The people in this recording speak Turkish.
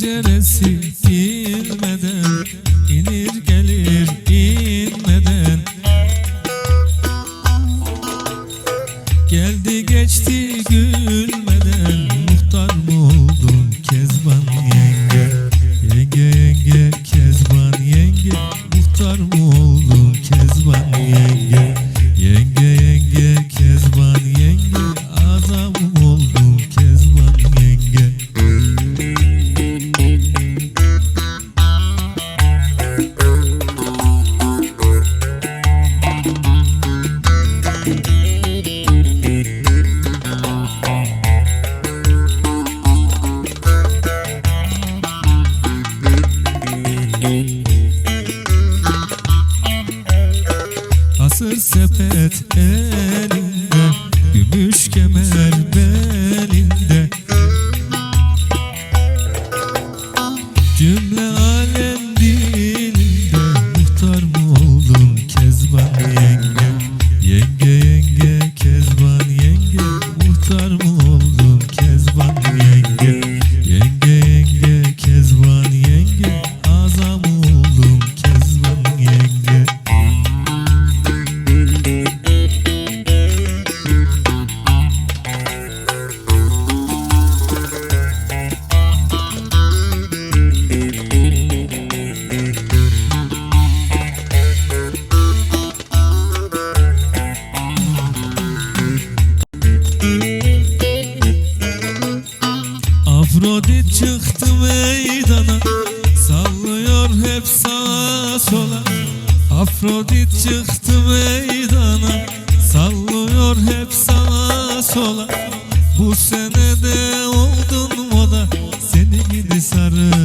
penceresi inmeden inir gelir inmeden. Geldi geçti gülmeden muhtar mı oldun Kezban yenge? Yenge yenge Kezban yenge muhtar mı oldun? Hasır sepet elinde Gümüş kemer belinde. Cümle alem dilinde Muhtar mı oldun Kezban yenge? Yenge yenge Kezban yenge Muhtar mı oldun Melodi çıktı meydana Sallıyor hep sağa sola. Afrodit çıktı meydana Sallıyor hep sağa sola. Bu sene de oldun moda Seni gidi sarı.